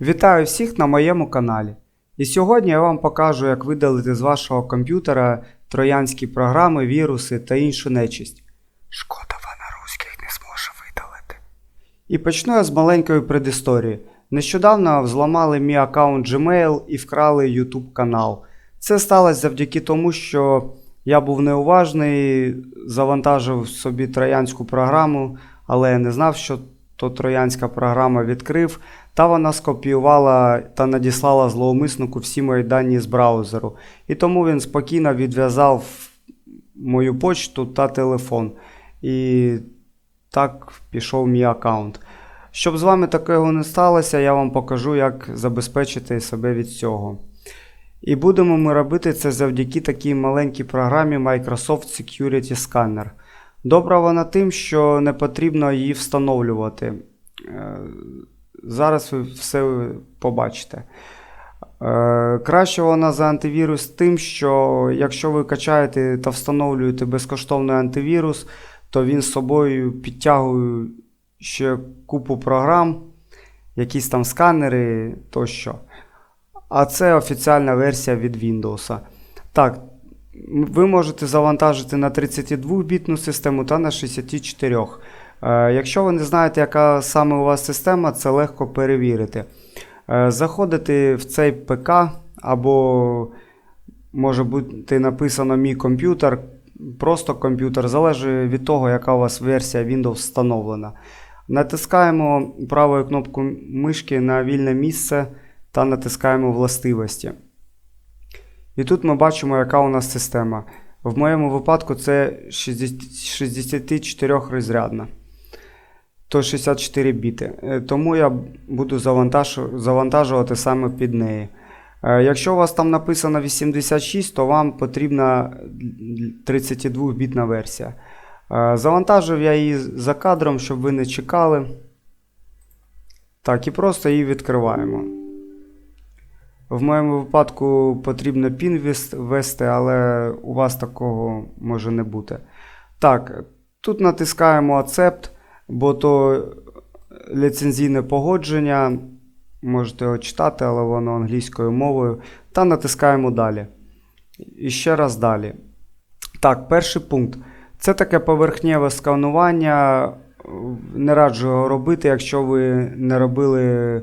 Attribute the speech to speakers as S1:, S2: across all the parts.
S1: Вітаю всіх на моєму каналі. І сьогодні я вам покажу, як видалити з вашого комп'ютера троянські програми, віруси та іншу нечисть. Шкода, вона руських не зможе видалити. І почну я з маленької предісторії. Нещодавно взламали мій аккаунт Gmail і вкрали YouTube канал. Це сталося завдяки тому, що я був неуважний, завантажив собі троянську програму, але я не знав, що то троянська програма відкрив, та вона скопіювала та надіслала зловмиснику всі мої дані з браузеру. І тому він спокійно відв'язав мою почту та телефон. І так пішов мій аккаунт. Щоб з вами такого не сталося, я вам покажу, як забезпечити себе від цього. І будемо ми робити це завдяки такій маленькій програмі Microsoft Security Scanner. Добра вона тим, що не потрібно її встановлювати. Зараз ви все побачите. Е, Краще вона за антивірус тим, що якщо ви качаєте та встановлюєте безкоштовний антивірус, то він з собою підтягує ще купу програм, якісь там сканери тощо. А це офіціальна версія від Windows. Так, ви можете завантажити на 32-бітну систему та на 64. Е, Якщо ви не знаєте, яка саме у вас система, це легко перевірити. Е, Заходите в цей ПК, або може бути написано мій комп'ютер, просто комп'ютер, залежить від того, яка у вас версія Windows встановлена. Натискаємо правою кнопкою мишки на вільне місце та натискаємо властивості. І тут ми бачимо, яка у нас система. В моєму випадку це 64 розрядна. То 64 біти. Е, Тому я буду завантажувати саме під неї. Е, Якщо у вас там написано 86, то вам потрібна 32-бітна версія. Е, Завантажив я її за кадром, щоб ви не чекали. Так, і просто її відкриваємо. В моєму випадку потрібно пін ввес- ввести, але у вас такого може не бути. Так, тут натискаємо Accept, бо то ліцензійне погодження. Можете його читати, але воно англійською мовою. Та натискаємо далі. І ще раз далі. Так, перший пункт. Це таке поверхневе сканування. Не раджу його робити, якщо ви не робили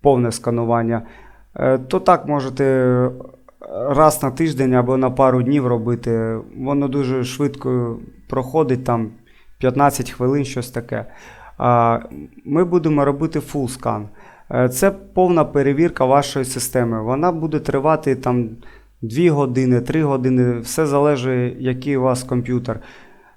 S1: повне сканування. Е, То так можете раз на тиждень або на пару днів робити. Воно дуже швидко проходить, там 15 хвилин, щось таке. Ми будемо робити full scan. Е, Це повна перевірка вашої системи. Вона буде тривати там 2 години, 3 години, все залежить, який у вас комп'ютер.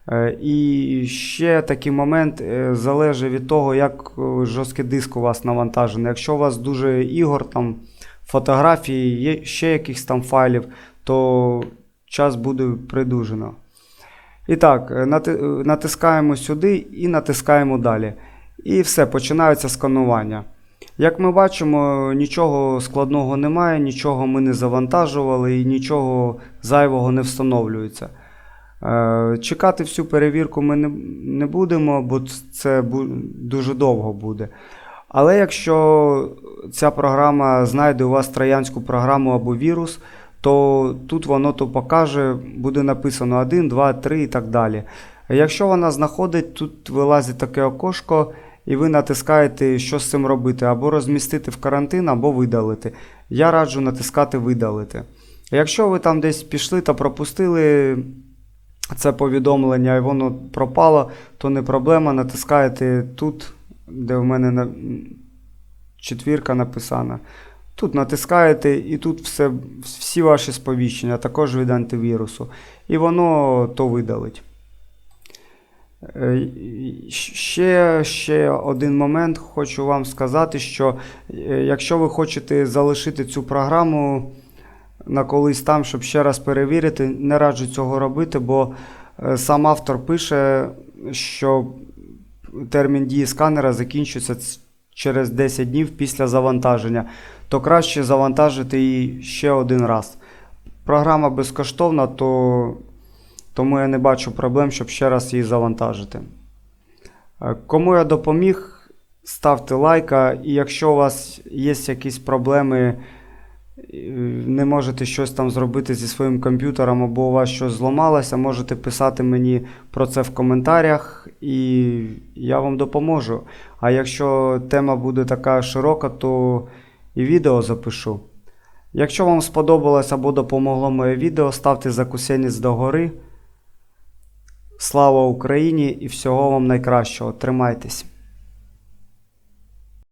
S1: Е, І ще такий момент е, залежить від того, як жорсткий диск у вас навантажений. Якщо у вас дуже ігор, там, фотографії, є ще якихось там файлів, то час буде придужено. І так, е, е, натискаємо сюди і натискаємо далі. І все, починається сканування. Як ми бачимо, нічого складного немає, нічого ми не завантажували і нічого зайвого не встановлюється. Е, Чекати всю перевірку ми не будемо, бо це дуже довго буде. Але якщо ця програма знайде у вас троянську програму або вірус, то тут воно то покаже, буде написано 1, 2, 3 і так далі. Якщо вона знаходить, тут вилазить таке окошко, і ви натискаєте, що з цим робити, або розмістити в карантин, або видалити. Я раджу натискати видалити. Якщо ви там десь пішли та пропустили це повідомлення і воно пропало, то не проблема. Натискаєте тут, де в мене четвірка написана. Тут натискаєте, і тут все, всі ваші сповіщення, також від антивірусу. І воно то видалить. Е, Ще, ще один момент хочу вам сказати, що е, якщо ви хочете залишити цю програму на колись там, щоб ще раз перевірити, не раджу цього робити, бо е, сам автор пише, що термін дії сканера закінчується через 10 днів після завантаження, то краще завантажити її ще один раз. Програма безкоштовна, то тому я не бачу проблем, щоб ще раз її завантажити. Е, Кому я допоміг, ставте лайка. І якщо у вас є якісь проблеми, е, не можете щось там зробити зі своїм комп'ютером, або у вас щось зламалося, можете писати мені про це в коментарях, і я вам допоможу. А якщо тема буде така широка, то і відео запишу. Якщо вам сподобалось або допомогло моє відео, ставте закусенець догори. Слава Україні і всього вам найкращого. Тримайтесь!